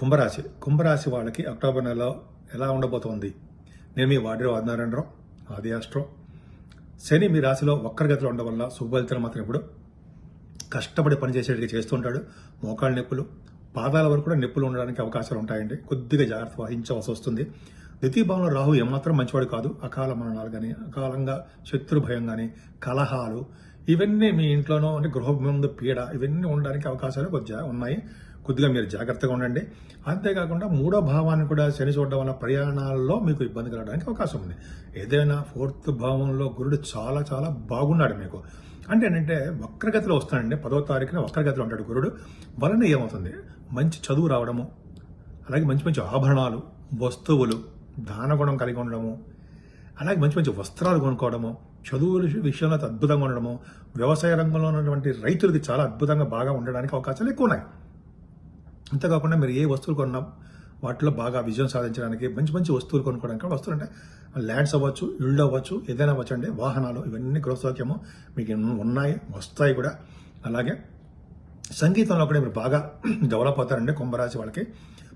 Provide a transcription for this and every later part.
కుంభరాశి కుంభరాశి వాళ్ళకి అక్టోబర్ నెలలో ఎలా ఉండబోతోంది? నేను మీ వాడిరావు ఆదినారాయణరావు ఆది ఆస్ట్రో శని మీ రాశిలో వక్రగతిలో ఉండడం వల్ల శుభఫలితాలు మాత్రం ఇప్పుడు కష్టపడి పనిచేసేటిగా చేస్తుంటాడు మోకాళ్ళ నొప్పులు పాదాల వరకు కూడా నొప్పులు ఉండడానికి అవకాశాలు ఉంటాయండి. కొద్దిగా జాగ్రత్త వహించవలసి వస్తుంది. ద్వితీయ భావంలో రాహు ఏమాత్రం మంచివాడు కాదు. అకాల మరణాలు కానీ అకాలంగా శత్రు భయం కానీ కలహాలు ఇవన్నీ మీ ఇంట్లోనో అంటే గృహ ముందు పీడ ఇవన్నీ ఉండడానికి అవకాశాలు కొద్దిగా ఉన్నాయి. కొద్దిగా మీరు జాగ్రత్తగా ఉండండి. అంతేకాకుండా మూడో భావాన్ని కూడా శని చూడడం వల్ల ప్రయాణాల్లో మీకు ఇబ్బంది కలగడానికి అవకాశం ఉంది. ఏదైనా ఫోర్త్ భావంలో గురుడు చాలా చాలా బాగున్నాడు మీకు. అంటే ఏంటంటే వక్రగతిలో వస్తాడండి. పదో తారీఖున వక్రగతిలో ఉంటాడు గురుడు. వలన ఏమవుతుంది? మంచి చదువు రావడము అలాగే మంచి మంచి ఆభరణాలు వస్తువులు దానగుణం కలిగి ఉండడము అలాగే మంచి మంచి వస్త్రాలు కొనుక్కోవడము చదువుల విషయంలో అద్భుతంగా ఉండడము వ్యవసాయ రంగంలో ఉన్నటువంటి రైతులకి చాలా అద్భుతంగా బాగా ఉండడానికి అవకాశాలు ఎక్కువ ఉన్నాయి. అంతేకాకుండా మీరు ఏ వస్తువులు కొన్నా వాటిలో బాగా విజయం సాధించడానికి మంచి మంచి వస్తువులు కొనుక్కోవడానికి వస్తువులు అంటే ల్యాండ్స్ అవ్వచ్చు ఇళ్ళు అవ్వచ్చు ఏదైనా అవ్వచ్చు అండి వాహనాలు ఇవన్నీ గృహసౌక్యము మీకు ఎన్నో ఉన్నాయి వస్తాయి కూడా. అలాగే సంగీతంలో కూడా మీరు బాగా డెవలప్ అవుతారండి కుంభరాశి వాళ్ళకి.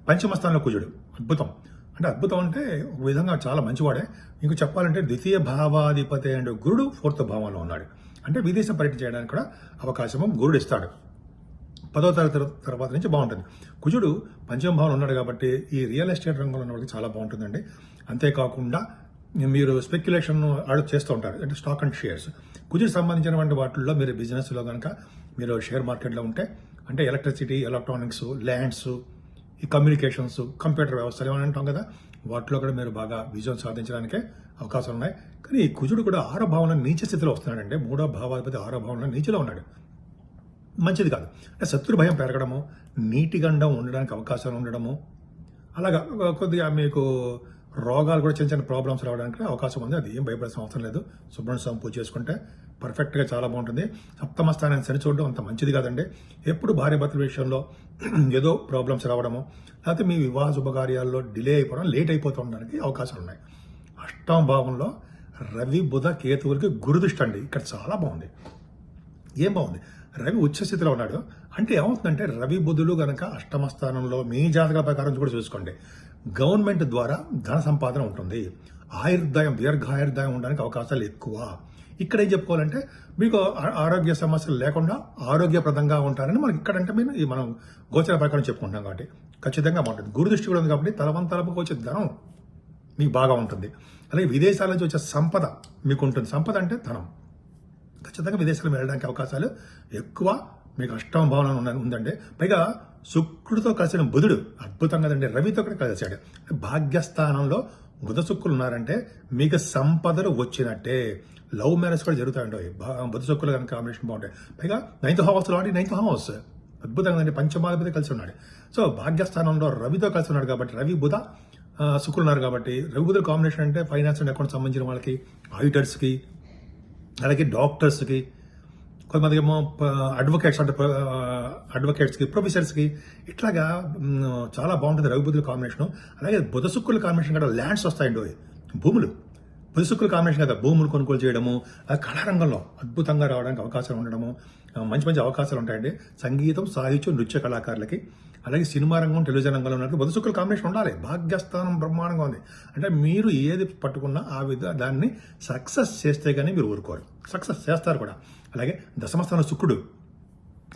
పంచమస్థానంలో కుజుడు అద్భుతం. అంటే అద్భుతం అంటే ఒక విధంగా చాలా మంచివాడే. మీకు చెప్పాలంటే ద్వితీయ భావాధిపతి అండ్ గురుడు ఫోర్త్ భావంలో ఉన్నాడు. అంటే విదేశ పర్యటన చేయడానికి కూడా అవకాశము గురుడు ఇస్తాడు. పదో తరగతి తర్వాత నుంచి బాగుంటుంది. కుజుడు పంచమ భావంలో ఉన్నాడు కాబట్టి ఈ రియల్ ఎస్టేట్ రంగంలో ఉన్న వాళ్ళకి చాలా బాగుంటుందండి. అంతేకాకుండా మీరు స్పెక్యులేషన్ ఆడ చేస్తూ ఉంటారు. అంటే స్టాక్ అండ్ షేర్స్ కుజుడు సంబంధించినటువంటి వాటిల్లో మీరు బిజినెస్లో కనుక మీరు షేర్ మార్కెట్లో ఉంటే అంటే ఎలక్ట్రిసిటీ ఎలక్ట్రానిక్స్ ల్యాండ్స్ ఈ కమ్యూనికేషన్స్ కంప్యూటర్ వ్యవస్థలు ఏమని అంటాం కదా వాటిలో కూడా మీరు బాగా విజయం సాధించడానికే అవకాశాలు ఉన్నాయి. కానీ ఈ కుజుడు కూడా ఆరో భావన నీచ స్థితిలో వస్తున్నాడంటే మూడో భావాధిపతి ఆరో భావన నీచలో ఉన్నాడు. మంచిది కాదు. అంటే శత్రు భయం పెరగడము నీటి గండం ఉండడానికి అవకాశాలు ఉండడము అలాగా కొద్దిగా మీకు రోగాలు కూడా చిన్న చిన్న ప్రాబ్లమ్స్ రావడానికి అవకాశం ఉంది. అది ఏం భయపడాల్సిన అవసరం లేదు. సుబ్రహ్మణ్య స్వామి పూజ చేసుకుంటే పర్ఫెక్ట్గా చాలా బాగుంటుంది. సప్తమ స్థానాన్ని సరి చూడడం అంత మంచిది కాదండి. ఎప్పుడు భార్య భర్తల విషయంలో ఏదో ప్రాబ్లమ్స్ రావడము లేకపోతే మీ వివాహ శుభకార్యాల్లో డిలే అయిపోవడం లేట్ అయిపోతూ ఉండడానికి అవకాశాలు ఉన్నాయి. అష్టమ భావంలో రవి బుధ కేతువులకి గురుదృష్టి అండి. ఇక్కడ చాలా బాగుంది. ఏం బాగుంది? రవి ఉచ్చ స్థితిలో ఉన్నాడు. అంటే ఏమవుతుందంటే రవి బుధులు గనక అష్టమ స్థానంలో మీ జాతక ప్రకారం కూడా చూసుకోండి. గవర్నమెంట్ ద్వారా ధన సంపాదన ఉంటుంది. ఆయుర్దాయం దీర్ఘాయుర్దాయం ఉండడానికి అవకాశాలు ఎక్కువ. ఇక్కడ ఏం చెప్పుకోవాలంటే మీకు ఆరోగ్య సమస్యలు లేకుండా ఆరోగ్యప్రదంగా ఉంటారని మనకి ఇక్కడంటే మేము ఈ మనం గోచర ప్రకారం చెప్పుకుంటాం కాబట్టి ఖచ్చితంగా బాగుంటుంది. గురుదృష్టి కూడా ఉంది కాబట్టి తలవంతలకు వచ్చే ధనం మీకు బాగా ఉంటుంది. అలాగే విదేశాల నుంచి వచ్చే సంపద మీకు ఉంటుంది. సంపద అంటే ధనం. ఖచ్చితంగా విదేశాలకు వెళ్ళడానికి అవకాశాలు ఎక్కువ. మీకు అష్టమ భావన ఉందండి పైగా శుక్రుడితో కలిసిన బుధుడు అద్భుతంగా అండి రవితో కూడా కలిశాడు. భాగ్యస్థానంలో బుధ శుక్రులు ఉన్నారంటే మీకు సంపదలు వచ్చినట్టే. లవ్ మ్యారేజ్ కూడా జరుగుతాయండి బుధ శుక్రులు కనుక కాంబినేషన్ బాగుంటాయి పైగా నైన్త్ హౌస్ అంటే నైన్త్ హౌస్ అద్భుతంగా అండి పంచమాధిపతి కలిసి ఉన్నాడు. సో భాగ్యస్థానంలో రవితో కలిసి ఉన్నాడు కాబట్టి రవి బుధ శుక్రులు ఉన్నారు కాబట్టి రవి బుధుల కాంబినేషన్ అంటే ఫైనాన్స్ అండ్ అకౌంట్ సంబంధించిన వాళ్ళకి ఆడిటర్స్కి అలాగే డాక్టర్స్కి కొంతమంది ఏమో అడ్వకేట్స్ అంటే అడ్వకేట్స్కి ప్రొఫెసర్స్కి ఇట్లాగా చాలా బాగుంటుంది రవిబుద్ధుల కాంబినేషన్. అలాగే బుధ శుక్రుల కాంబినేషన్ కూడా ల్యాండ్స్ వస్తాయండి భూములు. బుధ కాంబినేషన్ కదా భూములు కొనుగోలు చేయడము ఆ కళారంగంలో అద్భుతంగా రావడానికి అవకాశాలు ఉండడము మంచి మంచి అవకాశాలు ఉంటాయండి. సంగీతం సాహిత్యం నృత్య కళాకారులకి అలాగే సినిమా రంగం టెలివిజన్ రంగంలో ఉన్నట్టు బుధ కాంబినేషన్ ఉండాలి. భాగ్యస్థానం బ్రహ్మాండంగా ఉంది. అంటే మీరు ఏది పట్టుకున్నా ఆ విధ దాన్ని సక్సెస్ చేస్తే కానీ మీరు ఊరుకోరు. సక్సెస్ చేస్తారు కూడా. అలాగే దశమస్థానం శుక్రుడు.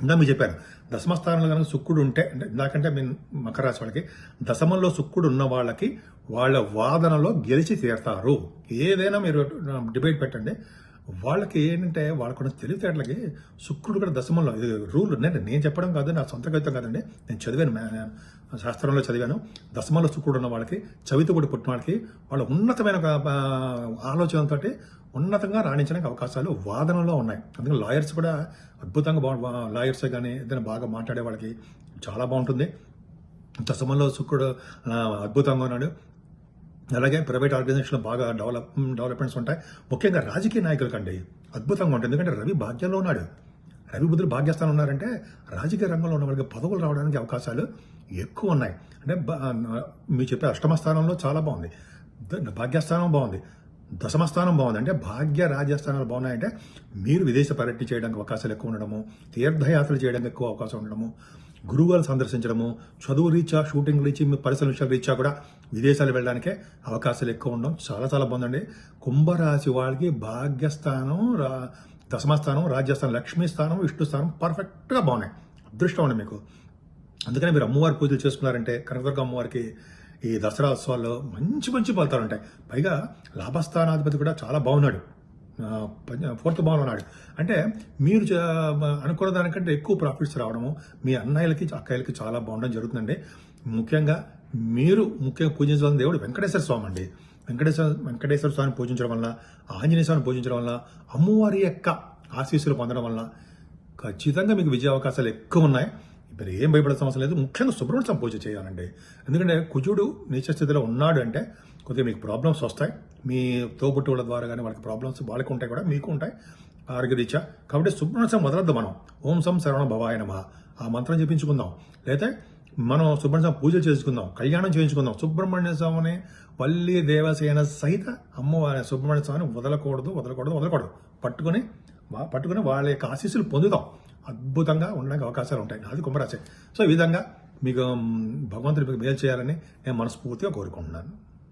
ఇందా మీరు చెప్పారు దశమస్థానంలో కనుక శుక్రుడు ఉంటే అంటే ఇందాకంటే మీ మకర రాశి వాళ్ళకి దశమంలో శుక్రుడు ఉన్న వాళ్ళకి వాళ్ళ వాదనలో గెలిచి తీరతారు. ఏదైనా మీరు డిబేట్ పెట్టండి. వాళ్ళకి ఏంటంటే వాళ్ళకున్న తెలివితేటలకి శుక్రుడు కూడా దశమంలో ఇది రూల్ నేను నేను చెప్పడం కాదు నా సొంత కవితం కాదండి. నేను చదివాను శాస్త్రంలో చదివాను. దశమంలో శుక్రుడు ఉన్న వాళ్ళకి చవితి కూడా పుట్టిన వాళ్ళకి వాళ్ళ ఉన్నతమైన ఆలోచనతో ఉన్నతంగా రాణించడానికి అవకాశాలు వాదనలో ఉన్నాయి. అందుకే లాయర్స్ కూడా అద్భుతంగా బాగు లాయర్స్ కానీ ఏదైనా బాగా మాట్లాడే వాళ్ళకి చాలా బాగుంటుంది. దశమంలో శుక్రుడు అద్భుతంగా ఉన్నాడు. అలాగే ప్రైవేట్ ఆర్గనైజేషన్లో బాగా డెవలప్ డెవలప్మెంట్స్ ఉంటాయి. ముఖ్యంగా రాజకీయ నాయకులకండి అద్భుతంగా ఉంటుంది. ఎందుకంటే రవి భాగ్యంలో ఉన్నాడు. రవిబుద్ధులు భాగ్యస్థానం ఉన్నారంటే రాజకీయ రంగంలో ఉన్న వాళ్ళకి పదవులు రావడానికి అవకాశాలు ఎక్కువ ఉన్నాయి. అంటే మీరు చెప్పే అష్టమ స్థానంలో చాలా బాగుంది. భాగ్యస్థానం బాగుంది. దశమ స్థానం బాగుంది. అంటే భాగ్య రాజ్యస్థానాలు బాగున్నాయంటే మీరు విదేశ పర్యటన చేయడానికి అవకాశాలు ఎక్కువ ఉండడము తీర్థయాత్రలు చేయడానికి ఎక్కువ అవకాశం ఉండడము గురువులను సందర్శించడము చదువు రీచా షూటింగ్ రీచ్ మీ పరిసర విషయాలు రీచా కూడా విదేశాలు వెళ్ళడానికే అవకాశాలు ఎక్కువ ఉండడం చాలా చాలా బాగుందండి. కుంభరాశి వాళ్ళకి భాగ్యస్థానం రా దశమస్థానం రాజ్యస్థానం లక్ష్మీ స్థానం విష్ణు స్థానం పర్ఫెక్ట్గా బాగున్నాయి. అదృష్టం అండి మీకు. అందుకని మీరు అమ్మవారి పూజలు చేసుకున్నారంటే కనకదుర్గ అమ్మవారికి ఈ దసరా ఉత్సవాల్లో మంచి మంచి ఫలితాలు ఉంటాయి. పైగా లాభస్థానాధిపతి కూడా చాలా బాగున్నాడు. ఫోర్త్ భావన ఉన్నాడు. అంటే మీరు అనుకున్న దానికంటే ఎక్కువ ప్రాఫిట్స్ రావడము మీ అన్నయ్యలకి అక్కయ్యలకి చాలా బాగుండడం జరుగుతుందండి. ముఖ్యంగా మీరు ముఖ్యంగా పూజించాల్సిన దేవుడు వెంకటేశ్వర స్వామి అండి. వెంకటేశ్వర వెంకటేశ్వర స్వామిని పూజించడం వల్ల ఆంజనేయ స్వామిని పూజించడం వల్ల అమ్మవారి యొక్క ఆశీస్సులు పొందడం వల్ల ఖచ్చితంగా మీకు విజయ అవకాశాలు ఎక్కువ ఉన్నాయి. మీరు ఏం భయపడాల్సిన అవసరం లేదు. ముఖ్యంగా సుబ్రహ్మణ్య స్వామి పూజ చేయాలండి. ఎందుకంటే కుజుడు నీచ స్థితిలో ఉన్నాడు అంటే కొద్దిగా మీకు ప్రాబ్లమ్స్ వస్తాయి. మీ తోబుట్టువుల ద్వారా కానీ వాళ్ళకి ప్రాబ్లమ్స్ వాళ్ళకి ఉంటాయి కూడా మీకు ఉంటాయి. ఆరోగ్య కాబట్టి సుబ్రహ్మణ్య స్వామి మొదలద్దు మనం. ఓం సం శరవణ భవాయ నమ. ఆ మంత్రం చెప్పించుకుందాం లేదా మనం సుబ్రహ్మణ్య స్వామి పూజలు చేసుకుందాం కళ్యాణం చేయించుకుందాం. సుబ్రహ్మణ్య స్వామిని పల్లి దేవసేన సహిత అమ్మవారి సుబ్రహ్మణ్య స్వామిని వదలకూడదు వదలకూడదు వదలకూడదు. పట్టుకుని పట్టుకుని వాళ్ళ యొక్క ఆశీస్సులు పొందుతాం. అద్భుతంగా ఉండడానికి అవకాశాలు ఉంటాయి. అది కుంభరాశి. సో ఈ విధంగా మీకు భగవంతుడి మీకు మేలు చేయాలని నేను మనస్ఫూర్తిగా కోరుకుంటున్నాను.